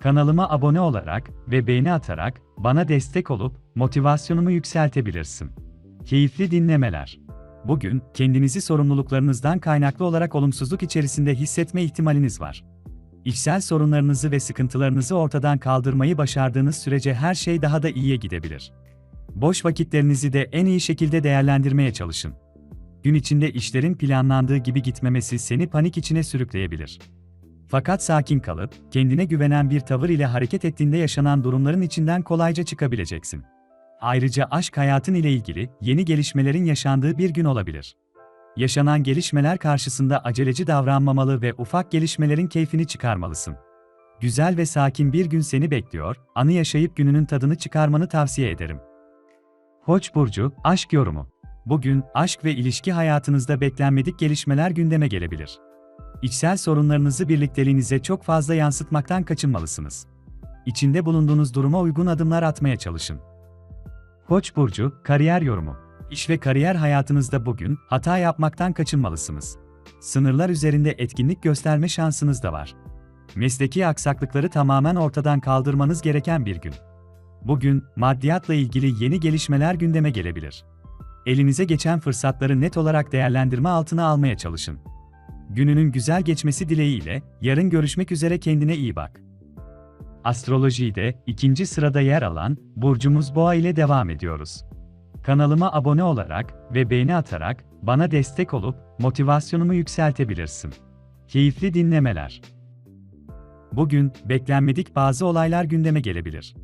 Kanalıma abone olarak ve beğeni atarak bana destek olup motivasyonumu yükseltebilirsin. Keyifli dinlemeler. Bugün kendinizi sorumluluklarınızdan kaynaklı olarak olumsuzluk içerisinde hissetme ihtimaliniz var. İçsel sorunlarınızı ve sıkıntılarınızı ortadan kaldırmayı başardığınız sürece her şey daha da iyiye gidebilir. Boş vakitlerinizi de en iyi şekilde değerlendirmeye çalışın. Gün içinde işlerin planlandığı gibi gitmemesi seni panik içine sürükleyebilir. Fakat sakin kalıp, kendine güvenen bir tavır ile hareket ettiğinde yaşanan durumların içinden kolayca çıkabileceksin. Ayrıca aşk hayatın ile ilgili yeni gelişmelerin yaşandığı bir gün olabilir. Yaşanan gelişmeler karşısında aceleci davranmamalı ve ufak gelişmelerin keyfini çıkarmalısın. Güzel ve sakin bir gün seni bekliyor, anı yaşayıp gününün tadını çıkarmanı tavsiye ederim. Koç burcu, aşk yorumu. Bugün aşk ve ilişki hayatınızda beklenmedik gelişmeler gündeme gelebilir. İçsel sorunlarınızı birlikteliğinize çok fazla yansıtmaktan kaçınmalısınız. İçinde bulunduğunuz duruma uygun adımlar atmaya çalışın. Koç burcu, kariyer yorumu. İş ve kariyer hayatınızda bugün hata yapmaktan kaçınmalısınız. Sınırlar üzerinde etkinlik gösterme şansınız da var. Mesleki aksaklıkları tamamen ortadan kaldırmanız gereken bir gün. Bugün maddiyatla ilgili yeni gelişmeler gündeme gelebilir. Elinize geçen fırsatları net olarak değerlendirme altına almaya çalışın. Gününün güzel geçmesi dileğiyle, yarın görüşmek üzere kendine iyi bak. Astrolojide ikinci sırada yer alan burcumuz Boğa ile devam ediyoruz. Kanalıma abone olarak ve beğeni atarak bana destek olup motivasyonumu yükseltebilirsin. Keyifli dinlemeler. Bugün beklenmedik bazı olaylar gündeme gelebilir.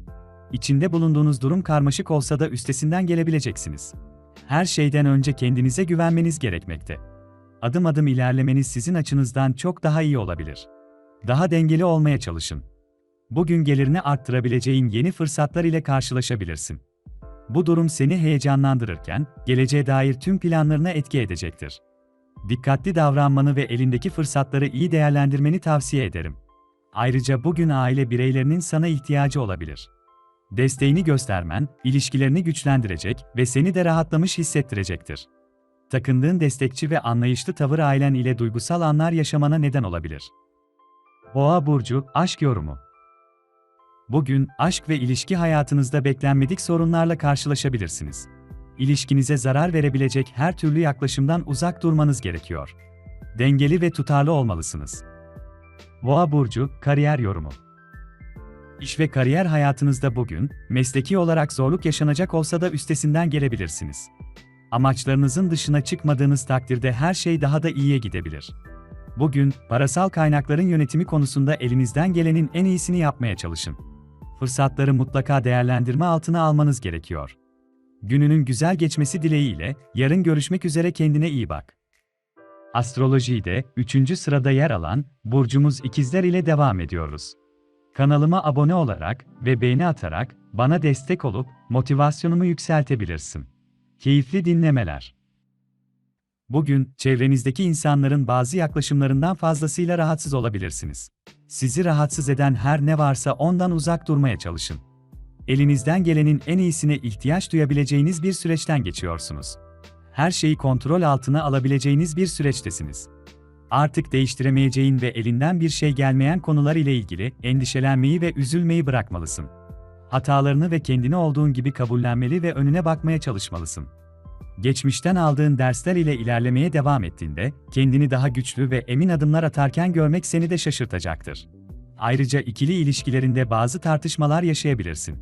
İçinde bulunduğunuz durum karmaşık olsa da üstesinden gelebileceksiniz. Her şeyden önce kendinize güvenmeniz gerekmekte adım adım ilerlemeniz sizin açınızdan çok daha iyi olabilir. Daha dengeli olmaya çalışın. Bugün gelirini arttırabileceğin yeni fırsatlar ile karşılaşabilirsin. Bu durum seni heyecanlandırırken, geleceğe dair tüm planlarına etki edecektir. Dikkatli davranmanı ve elindeki fırsatları iyi değerlendirmeni tavsiye ederim. Ayrıca bugün aile bireylerinin sana ihtiyacı olabilir. Desteğini göstermen, ilişkilerini güçlendirecek ve seni de rahatlamış hissettirecektir. Takındığın destekçi ve anlayışlı tavır ailen ile duygusal anlar yaşamana neden olabilir. Boğa burcu aşk yorumu. Bugün aşk ve ilişki hayatınızda beklenmedik sorunlarla karşılaşabilirsiniz. İlişkinize zarar verebilecek her türlü yaklaşımdan uzak durmanız gerekiyor. Dengeli ve tutarlı olmalısınız. Boğa burcu kariyer yorumu. İş ve kariyer hayatınızda bugün mesleki olarak zorluk yaşanacak olsa da üstesinden gelebilirsiniz. Amaçlarınızın dışına çıkmadığınız takdirde her şey daha da iyiye gidebilir. Bugün, parasal kaynakların yönetimi konusunda elinizden gelenin en iyisini yapmaya çalışın. Fırsatları mutlaka değerlendirme altına almanız gerekiyor. Gününün güzel geçmesi dileğiyle, yarın görüşmek üzere kendine iyi bak. Astrolojide 3. sırada yer alan burcumuz ikizler ile devam ediyoruz. Kanalıma abone olarak ve beğeni atarak bana destek olup motivasyonumu yükseltebilirsin. Keyifli dinlemeler. Bugün, çevrenizdeki insanların bazı yaklaşımlarından fazlasıyla rahatsız olabilirsiniz. Sizi rahatsız eden her ne varsa ondan uzak durmaya çalışın. Elinizden gelenin en iyisine ihtiyaç duyabileceğiniz bir süreçten geçiyorsunuz. Her şeyi kontrol altına alabileceğiniz bir süreçtesiniz. Artık değiştiremeyeceğin ve elinden bir şey gelmeyen konular ile ilgili endişelenmeyi ve üzülmeyi bırakmalısın hatalarını ve kendini olduğun gibi kabullenmeli ve önüne bakmaya çalışmalısın. Geçmişten aldığın dersler ile ilerlemeye devam ettiğinde, kendini daha güçlü ve emin adımlar atarken görmek seni de şaşırtacaktır. Ayrıca ikili ilişkilerinde bazı tartışmalar yaşayabilirsin.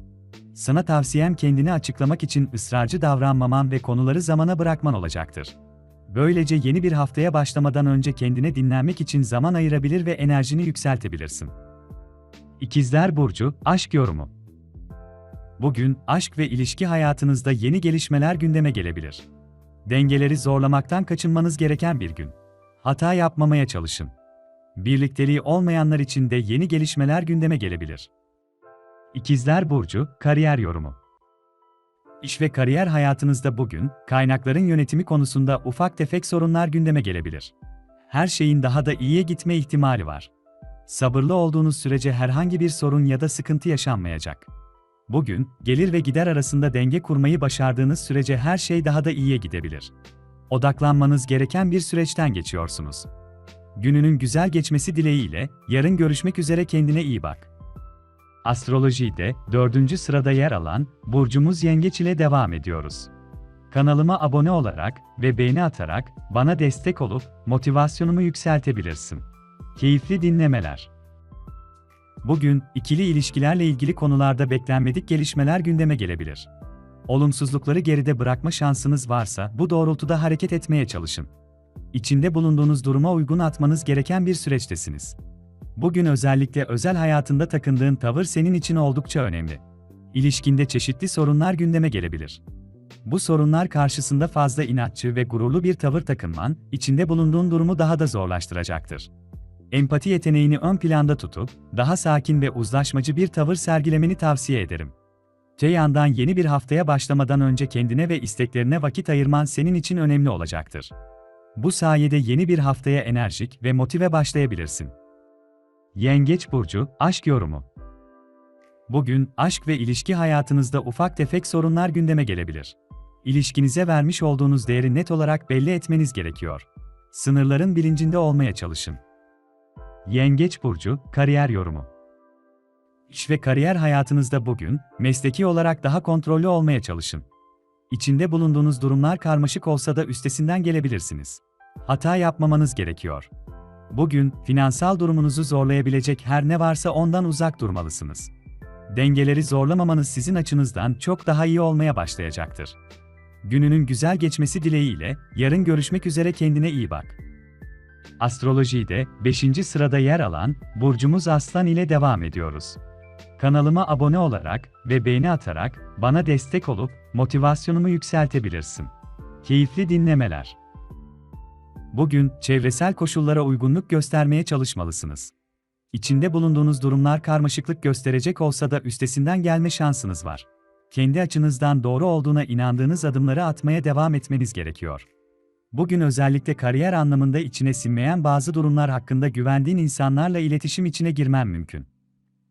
Sana tavsiyem kendini açıklamak için ısrarcı davranmaman ve konuları zamana bırakman olacaktır. Böylece yeni bir haftaya başlamadan önce kendine dinlenmek için zaman ayırabilir ve enerjini yükseltebilirsin. İkizler Burcu, Aşk Yorumu Bugün aşk ve ilişki hayatınızda yeni gelişmeler gündeme gelebilir. Dengeleri zorlamaktan kaçınmanız gereken bir gün. Hata yapmamaya çalışın. Birlikteliği olmayanlar için de yeni gelişmeler gündeme gelebilir. İkizler Burcu, Kariyer Yorumu İş ve kariyer hayatınızda bugün, kaynakların yönetimi konusunda ufak tefek sorunlar gündeme gelebilir. Her şeyin daha da iyiye gitme ihtimali var. Sabırlı olduğunuz sürece herhangi bir sorun ya da sıkıntı yaşanmayacak. Bugün, gelir ve gider arasında denge kurmayı başardığınız sürece her şey daha da iyiye gidebilir. Odaklanmanız gereken bir süreçten geçiyorsunuz. Gününün güzel geçmesi dileğiyle, yarın görüşmek üzere kendine iyi bak. Astrolojide dördüncü sırada yer alan burcumuz Yengeç ile devam ediyoruz. Kanalıma abone olarak ve beğeni atarak bana destek olup motivasyonumu yükseltebilirsin. Keyifli dinlemeler. Bugün ikili ilişkilerle ilgili konularda beklenmedik gelişmeler gündeme gelebilir. Olumsuzlukları geride bırakma şansınız varsa bu doğrultuda hareket etmeye çalışın. İçinde bulunduğunuz duruma uygun atmanız gereken bir süreçtesiniz. Bugün özellikle özel hayatında takındığın tavır senin için oldukça önemli. İlişkinde çeşitli sorunlar gündeme gelebilir. Bu sorunlar karşısında fazla inatçı ve gururlu bir tavır takınman, içinde bulunduğun durumu daha da zorlaştıracaktır. Empati yeteneğini ön planda tutup, daha sakin ve uzlaşmacı bir tavır sergilemeni tavsiye ederim. Te yandan yeni bir haftaya başlamadan önce kendine ve isteklerine vakit ayırman senin için önemli olacaktır. Bu sayede yeni bir haftaya enerjik ve motive başlayabilirsin. Yengeç burcu aşk yorumu. Bugün aşk ve ilişki hayatınızda ufak tefek sorunlar gündeme gelebilir. İlişkinize vermiş olduğunuz değeri net olarak belli etmeniz gerekiyor. Sınırların bilincinde olmaya çalışın. Yengeç burcu kariyer yorumu. İş ve kariyer hayatınızda bugün mesleki olarak daha kontrollü olmaya çalışın. İçinde bulunduğunuz durumlar karmaşık olsa da üstesinden gelebilirsiniz. Hata yapmamanız gerekiyor. Bugün, finansal durumunuzu zorlayabilecek her ne varsa ondan uzak durmalısınız. Dengeleri zorlamamanız sizin açınızdan çok daha iyi olmaya başlayacaktır. Gününün güzel geçmesi dileğiyle, yarın görüşmek üzere kendine iyi bak. Astrolojide 5. sırada yer alan burcumuz Aslan ile devam ediyoruz. Kanalıma abone olarak ve beğeni atarak bana destek olup motivasyonumu yükseltebilirsin. Keyifli dinlemeler. Bugün çevresel koşullara uygunluk göstermeye çalışmalısınız. İçinde bulunduğunuz durumlar karmaşıklık gösterecek olsa da üstesinden gelme şansınız var. Kendi açınızdan doğru olduğuna inandığınız adımları atmaya devam etmeniz gerekiyor. Bugün özellikle kariyer anlamında içine sinmeyen bazı durumlar hakkında güvendiğin insanlarla iletişim içine girmen mümkün.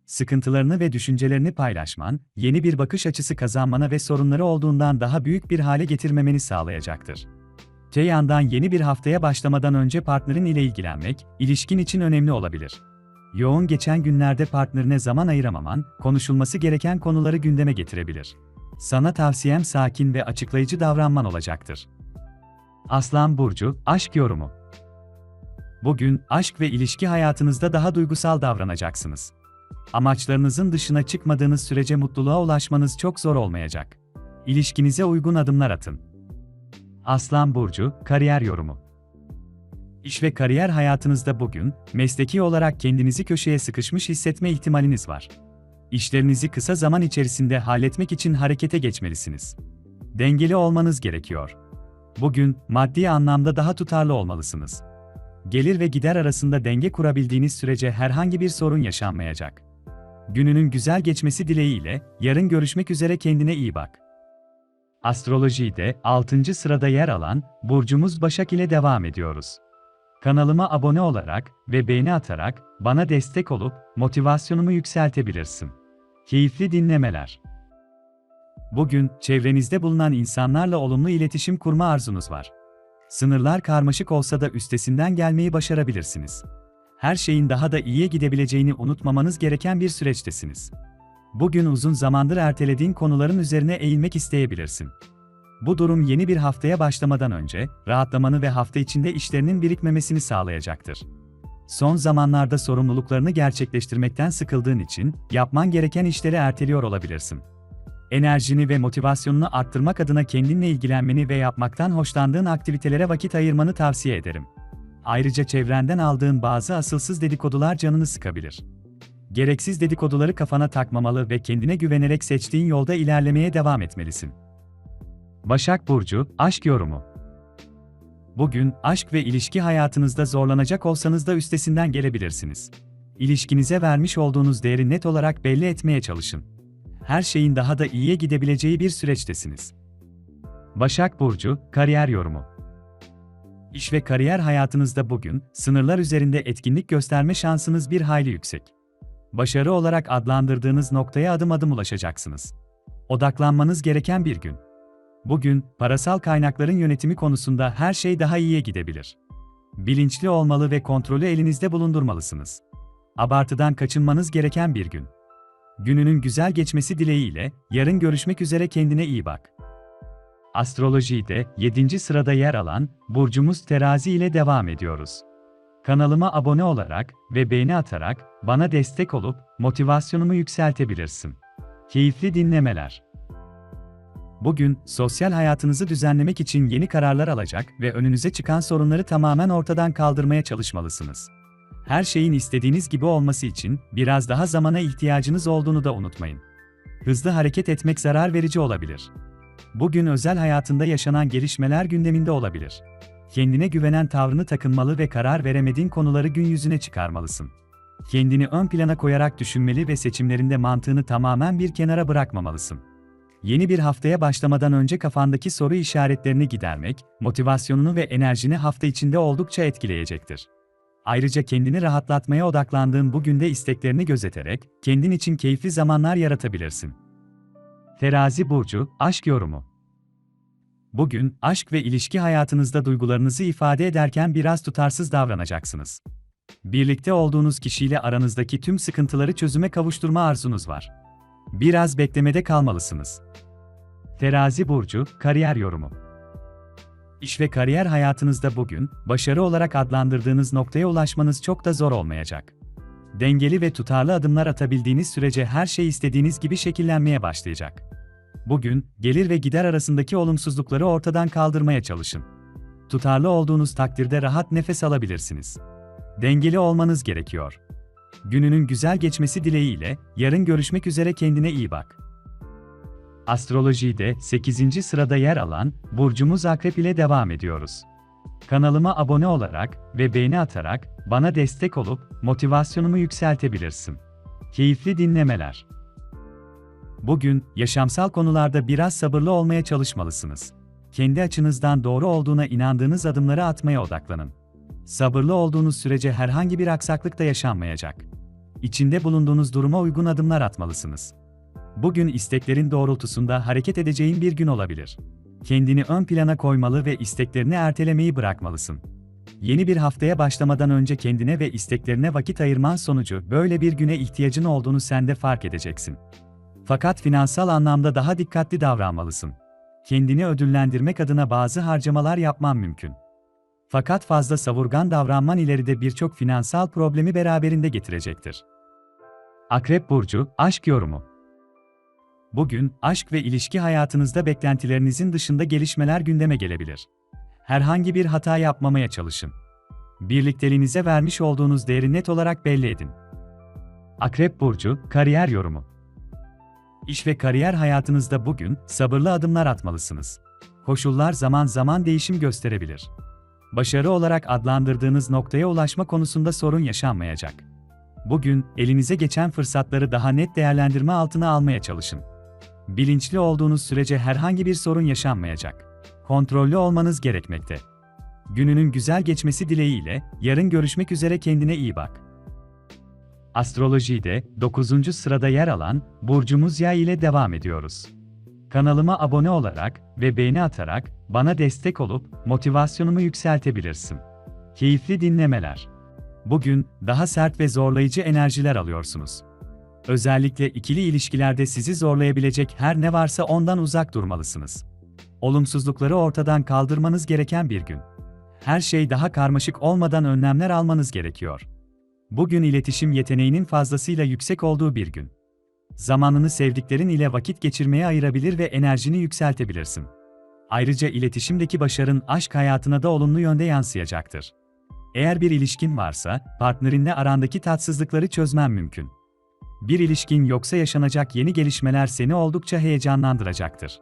Sıkıntılarını ve düşüncelerini paylaşman, yeni bir bakış açısı kazanmana ve sorunları olduğundan daha büyük bir hale getirmemeni sağlayacaktır. Te yandan yeni bir haftaya başlamadan önce partnerin ile ilgilenmek, ilişkin için önemli olabilir. Yoğun geçen günlerde partnerine zaman ayıramaman, konuşulması gereken konuları gündeme getirebilir. Sana tavsiyem sakin ve açıklayıcı davranman olacaktır. Aslan Burcu, Aşk Yorumu Bugün, aşk ve ilişki hayatınızda daha duygusal davranacaksınız. Amaçlarınızın dışına çıkmadığınız sürece mutluluğa ulaşmanız çok zor olmayacak. İlişkinize uygun adımlar atın. Aslan Burcu, Kariyer Yorumu İş ve kariyer hayatınızda bugün, mesleki olarak kendinizi köşeye sıkışmış hissetme ihtimaliniz var. İşlerinizi kısa zaman içerisinde halletmek için harekete geçmelisiniz. Dengeli olmanız gerekiyor. Bugün, maddi anlamda daha tutarlı olmalısınız. Gelir ve gider arasında denge kurabildiğiniz sürece herhangi bir sorun yaşanmayacak. Gününün güzel geçmesi dileğiyle, yarın görüşmek üzere kendine iyi bak. Astrolojide 6. sırada yer alan burcumuz Başak ile devam ediyoruz. Kanalıma abone olarak ve beğeni atarak bana destek olup motivasyonumu yükseltebilirsin. Keyifli dinlemeler. Bugün çevrenizde bulunan insanlarla olumlu iletişim kurma arzunuz var. Sınırlar karmaşık olsa da üstesinden gelmeyi başarabilirsiniz. Her şeyin daha da iyiye gidebileceğini unutmamanız gereken bir süreçtesiniz. Bugün uzun zamandır ertelediğin konuların üzerine eğilmek isteyebilirsin. Bu durum yeni bir haftaya başlamadan önce rahatlamanı ve hafta içinde işlerinin birikmemesini sağlayacaktır. Son zamanlarda sorumluluklarını gerçekleştirmekten sıkıldığın için yapman gereken işleri erteliyor olabilirsin. Enerjini ve motivasyonunu arttırmak adına kendinle ilgilenmeni ve yapmaktan hoşlandığın aktivitelere vakit ayırmanı tavsiye ederim. Ayrıca çevrenden aldığın bazı asılsız dedikodular canını sıkabilir. Gereksiz dedikoduları kafana takmamalı ve kendine güvenerek seçtiğin yolda ilerlemeye devam etmelisin. Başak Burcu, Aşk Yorumu Bugün, aşk ve ilişki hayatınızda zorlanacak olsanız da üstesinden gelebilirsiniz. İlişkinize vermiş olduğunuz değeri net olarak belli etmeye çalışın. Her şeyin daha da iyiye gidebileceği bir süreçtesiniz. Başak Burcu, Kariyer Yorumu İş ve kariyer hayatınızda bugün, sınırlar üzerinde etkinlik gösterme şansınız bir hayli yüksek. Başarı olarak adlandırdığınız noktaya adım adım ulaşacaksınız. Odaklanmanız gereken bir gün. Bugün, parasal kaynakların yönetimi konusunda her şey daha iyiye gidebilir. Bilinçli olmalı ve kontrolü elinizde bulundurmalısınız. Abartıdan kaçınmanız gereken bir gün. Gününün güzel geçmesi dileğiyle, yarın görüşmek üzere kendine iyi bak. Astrolojide 7. sırada yer alan burcumuz Terazi ile devam ediyoruz. Kanalıma abone olarak ve beğeni atarak bana destek olup motivasyonumu yükseltebilirsin. Keyifli dinlemeler. Bugün sosyal hayatınızı düzenlemek için yeni kararlar alacak ve önünüze çıkan sorunları tamamen ortadan kaldırmaya çalışmalısınız. Her şeyin istediğiniz gibi olması için biraz daha zamana ihtiyacınız olduğunu da unutmayın. Hızlı hareket etmek zarar verici olabilir. Bugün özel hayatında yaşanan gelişmeler gündeminde olabilir. Kendine güvenen tavrını takınmalı ve karar veremediğin konuları gün yüzüne çıkarmalısın. Kendini ön plana koyarak düşünmeli ve seçimlerinde mantığını tamamen bir kenara bırakmamalısın. Yeni bir haftaya başlamadan önce kafandaki soru işaretlerini gidermek, motivasyonunu ve enerjini hafta içinde oldukça etkileyecektir. Ayrıca kendini rahatlatmaya odaklandığın bu günde isteklerini gözeterek, kendin için keyifli zamanlar yaratabilirsin. Terazi Burcu, Aşk Yorumu Bugün, aşk ve ilişki hayatınızda duygularınızı ifade ederken biraz tutarsız davranacaksınız. Birlikte olduğunuz kişiyle aranızdaki tüm sıkıntıları çözüme kavuşturma arzunuz var. Biraz beklemede kalmalısınız. Terazi Burcu, Kariyer Yorumu İş ve kariyer hayatınızda bugün, başarı olarak adlandırdığınız noktaya ulaşmanız çok da zor olmayacak. Dengeli ve tutarlı adımlar atabildiğiniz sürece her şey istediğiniz gibi şekillenmeye başlayacak. Bugün, gelir ve gider arasındaki olumsuzlukları ortadan kaldırmaya çalışın. Tutarlı olduğunuz takdirde rahat nefes alabilirsiniz. Dengeli olmanız gerekiyor. Gününün güzel geçmesi dileğiyle, yarın görüşmek üzere kendine iyi bak. Astrolojide 8. sırada yer alan burcumuz Akrep ile devam ediyoruz. Kanalıma abone olarak ve beğeni atarak bana destek olup motivasyonumu yükseltebilirsin. Keyifli dinlemeler. Bugün yaşamsal konularda biraz sabırlı olmaya çalışmalısınız. Kendi açınızdan doğru olduğuna inandığınız adımları atmaya odaklanın. Sabırlı olduğunuz sürece herhangi bir aksaklık da yaşanmayacak. İçinde bulunduğunuz duruma uygun adımlar atmalısınız. Bugün isteklerin doğrultusunda hareket edeceğin bir gün olabilir. Kendini ön plana koymalı ve isteklerini ertelemeyi bırakmalısın. Yeni bir haftaya başlamadan önce kendine ve isteklerine vakit ayırman sonucu böyle bir güne ihtiyacın olduğunu sen de fark edeceksin. Fakat finansal anlamda daha dikkatli davranmalısın. Kendini ödüllendirmek adına bazı harcamalar yapman mümkün. Fakat fazla savurgan davranman ileride birçok finansal problemi beraberinde getirecektir. Akrep Burcu, Aşk Yorumu Bugün, aşk ve ilişki hayatınızda beklentilerinizin dışında gelişmeler gündeme gelebilir. Herhangi bir hata yapmamaya çalışın. Birlikteliğinize vermiş olduğunuz değeri net olarak belli edin. Akrep Burcu, Kariyer Yorumu İş ve kariyer hayatınızda bugün sabırlı adımlar atmalısınız. Koşullar zaman zaman değişim gösterebilir. Başarı olarak adlandırdığınız noktaya ulaşma konusunda sorun yaşanmayacak. Bugün elinize geçen fırsatları daha net değerlendirme altına almaya çalışın. Bilinçli olduğunuz sürece herhangi bir sorun yaşanmayacak. Kontrollü olmanız gerekmekte. Gününün güzel geçmesi dileğiyle yarın görüşmek üzere kendine iyi bak. Astrolojide 9. sırada yer alan burcumuz Yay ile devam ediyoruz. Kanalıma abone olarak ve beğeni atarak bana destek olup motivasyonumu yükseltebilirsin. Keyifli dinlemeler. Bugün daha sert ve zorlayıcı enerjiler alıyorsunuz. Özellikle ikili ilişkilerde sizi zorlayabilecek her ne varsa ondan uzak durmalısınız. Olumsuzlukları ortadan kaldırmanız gereken bir gün. Her şey daha karmaşık olmadan önlemler almanız gerekiyor. Bugün iletişim yeteneğinin fazlasıyla yüksek olduğu bir gün. Zamanını sevdiklerin ile vakit geçirmeye ayırabilir ve enerjini yükseltebilirsin. Ayrıca iletişimdeki başarın aşk hayatına da olumlu yönde yansıyacaktır. Eğer bir ilişkin varsa, partnerinle arandaki tatsızlıkları çözmen mümkün. Bir ilişkin yoksa yaşanacak yeni gelişmeler seni oldukça heyecanlandıracaktır.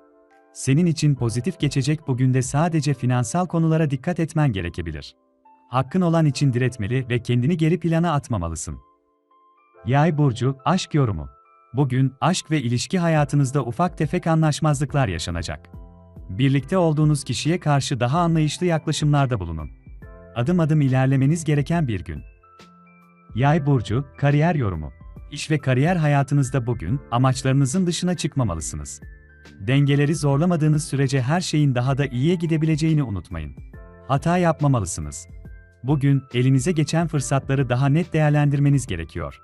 Senin için pozitif geçecek bugün de sadece finansal konulara dikkat etmen gerekebilir. Hakkın olan için diretmeli ve kendini geri plana atmamalısın. Yay burcu aşk yorumu. Bugün aşk ve ilişki hayatınızda ufak tefek anlaşmazlıklar yaşanacak. Birlikte olduğunuz kişiye karşı daha anlayışlı yaklaşımlarda bulunun. Adım adım ilerlemeniz gereken bir gün. Yay burcu, kariyer yorumu. İş ve kariyer hayatınızda bugün amaçlarınızın dışına çıkmamalısınız. Dengeleri zorlamadığınız sürece her şeyin daha da iyiye gidebileceğini unutmayın. Hata yapmamalısınız. Bugün elinize geçen fırsatları daha net değerlendirmeniz gerekiyor.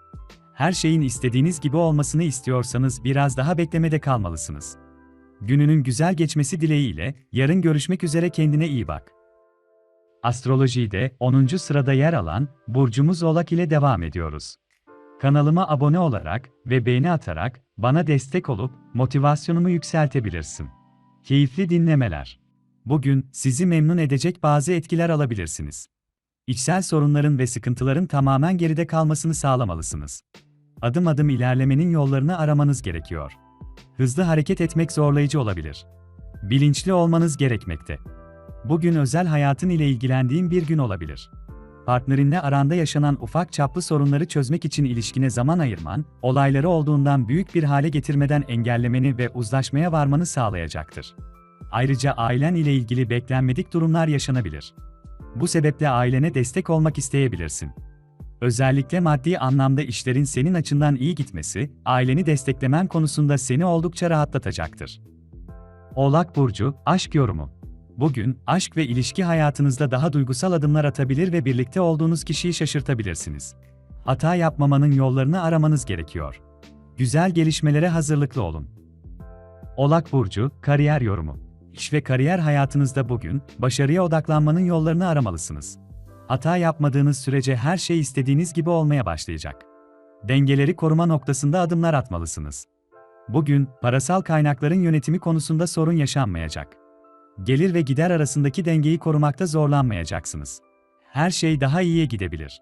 Her şeyin istediğiniz gibi olmasını istiyorsanız biraz daha beklemede kalmalısınız. Gününün güzel geçmesi dileğiyle yarın görüşmek üzere kendine iyi bak. Astrolojide 10. sırada yer alan burcumuz Oğlak ile devam ediyoruz. Kanalıma abone olarak ve beğeni atarak bana destek olup motivasyonumu yükseltebilirsin. Keyifli dinlemeler. Bugün sizi memnun edecek bazı etkiler alabilirsiniz. İçsel sorunların ve sıkıntıların tamamen geride kalmasını sağlamalısınız. Adım adım ilerlemenin yollarını aramanız gerekiyor. Hızlı hareket etmek zorlayıcı olabilir. Bilinçli olmanız gerekmekte. Bugün özel hayatın ile ilgilendiğin bir gün olabilir. Partnerinle aranda yaşanan ufak çaplı sorunları çözmek için ilişkine zaman ayırman, olayları olduğundan büyük bir hale getirmeden engellemeni ve uzlaşmaya varmanı sağlayacaktır. Ayrıca ailen ile ilgili beklenmedik durumlar yaşanabilir. Bu sebeple ailene destek olmak isteyebilirsin. Özellikle maddi anlamda işlerin senin açından iyi gitmesi, aileni desteklemen konusunda seni oldukça rahatlatacaktır. Oğlak Burcu, Aşk Yorumu Bugün, aşk ve ilişki hayatınızda daha duygusal adımlar atabilir ve birlikte olduğunuz kişiyi şaşırtabilirsiniz. Hata yapmamanın yollarını aramanız gerekiyor. Güzel gelişmelere hazırlıklı olun. Oğlak Burcu, Kariyer Yorumu İş ve kariyer hayatınızda bugün, başarıya odaklanmanın yollarını aramalısınız. Hata yapmadığınız sürece her şey istediğiniz gibi olmaya başlayacak. Dengeleri koruma noktasında adımlar atmalısınız. Bugün, parasal kaynakların yönetimi konusunda sorun yaşanmayacak. Gelir ve gider arasındaki dengeyi korumakta zorlanmayacaksınız. Her şey daha iyiye gidebilir.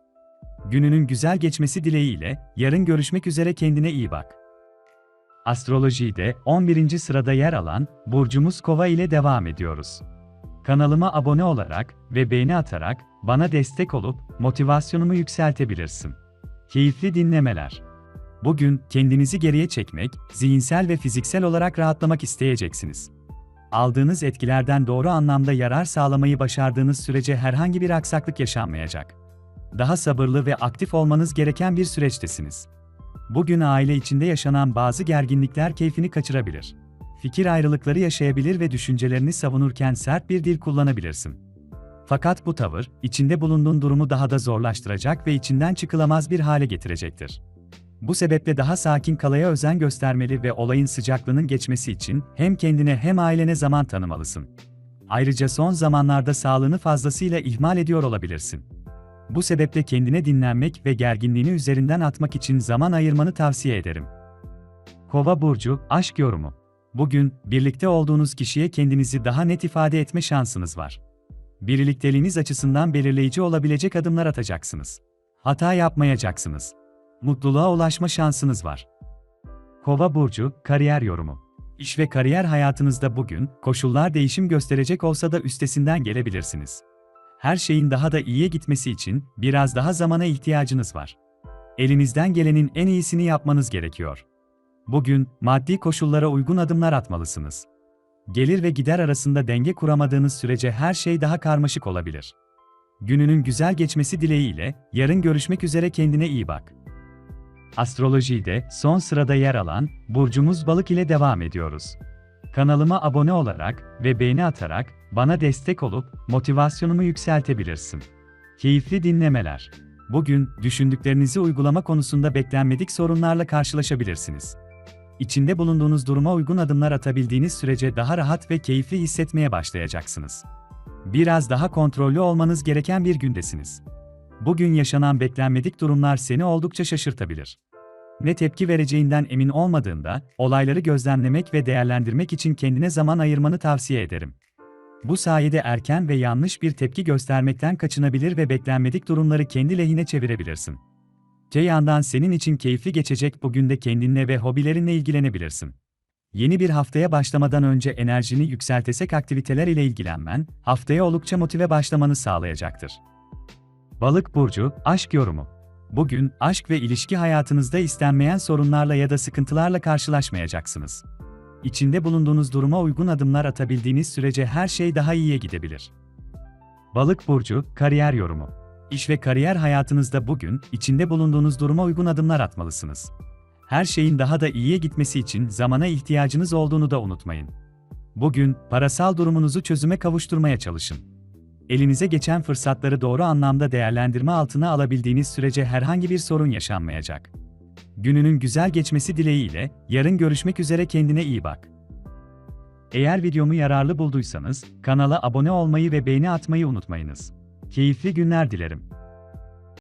Gününün güzel geçmesi dileğiyle, yarın görüşmek üzere kendine iyi bak. Astrolojide 11. sırada yer alan burcumuz Kova ile devam ediyoruz. Kanalıma abone olarak ve beğeni atarak bana destek olup motivasyonumu yükseltebilirsin. Keyifli dinlemeler. Bugün kendinizi geriye çekmek, zihinsel ve fiziksel olarak rahatlamak isteyeceksiniz. Aldığınız etkilerden doğru anlamda yarar sağlamayı başardığınız sürece herhangi bir aksaklık yaşanmayacak. Daha sabırlı ve aktif olmanız gereken bir süreçtesiniz. Bugün aile içinde yaşanan bazı gerginlikler keyfini kaçırabilir. Fikir ayrılıkları yaşayabilir ve düşüncelerini savunurken sert bir dil kullanabilirsin. Fakat bu tavır, içinde bulunduğun durumu daha da zorlaştıracak ve içinden çıkılamaz bir hale getirecektir. Bu sebeple daha sakin kalaya özen göstermeli ve olayın sıcaklığının geçmesi için hem kendine hem ailene zaman tanımalısın. Ayrıca son zamanlarda sağlığını fazlasıyla ihmal ediyor olabilirsin. Bu sebeple kendine dinlenmek ve gerginliğini üzerinden atmak için zaman ayırmanı tavsiye ederim. Kova burcu aşk yorumu. Bugün birlikte olduğunuz kişiye kendinizi daha net ifade etme şansınız var. Birlikteliğiniz açısından belirleyici olabilecek adımlar atacaksınız. Hata yapmayacaksınız. Mutluluğa ulaşma şansınız var. Kova burcu kariyer yorumu. İş ve kariyer hayatınızda bugün koşullar değişim gösterecek olsa da üstesinden gelebilirsiniz. Her şeyin daha da iyiye gitmesi için biraz daha zamana ihtiyacınız var. Elinizden gelenin en iyisini yapmanız gerekiyor. Bugün maddi koşullara uygun adımlar atmalısınız. Gelir ve gider arasında denge kuramadığınız sürece her şey daha karmaşık olabilir. Gününün güzel geçmesi dileğiyle yarın görüşmek üzere kendine iyi bak. Astrolojide son sırada yer alan burcumuz Balık ile devam ediyoruz. Kanalıma abone olarak ve beğeni atarak bana destek olup motivasyonumu yükseltebilirsin. Keyifli dinlemeler. Bugün düşündüklerinizi uygulama konusunda beklenmedik sorunlarla karşılaşabilirsiniz. İçinde bulunduğunuz duruma uygun adımlar atabildiğiniz sürece daha rahat ve keyifli hissetmeye başlayacaksınız. Biraz daha kontrollü olmanız gereken bir gündesiniz. Bugün yaşanan beklenmedik durumlar seni oldukça şaşırtabilir. Ne tepki vereceğinden emin olmadığında, olayları gözlemlemek ve değerlendirmek için kendine zaman ayırmanı tavsiye ederim. Bu sayede erken ve yanlış bir tepki göstermekten kaçınabilir ve beklenmedik durumları kendi lehine çevirebilirsin. Te yandan senin için keyifli geçecek bugün de kendinle ve hobilerinle ilgilenebilirsin. Yeni bir haftaya başlamadan önce enerjini yükseltesek aktiviteler ile ilgilenmen, haftaya oldukça motive başlamanı sağlayacaktır. Balık burcu aşk yorumu. Bugün, aşk ve ilişki hayatınızda istenmeyen sorunlarla ya da sıkıntılarla karşılaşmayacaksınız. İçinde bulunduğunuz duruma uygun adımlar atabildiğiniz sürece her şey daha iyiye gidebilir. Balık burcu, kariyer yorumu. İş ve kariyer hayatınızda bugün, içinde bulunduğunuz duruma uygun adımlar atmalısınız. Her şeyin daha da iyiye gitmesi için zamana ihtiyacınız olduğunu da unutmayın. Bugün, parasal durumunuzu çözüme kavuşturmaya çalışın. Elinize geçen fırsatları doğru anlamda değerlendirme altına alabildiğiniz sürece herhangi bir sorun yaşanmayacak. Gününün güzel geçmesi dileğiyle, yarın görüşmek üzere kendine iyi bak. Eğer videomu yararlı bulduysanız, kanala abone olmayı ve beğeni atmayı unutmayınız. Keyifli günler dilerim.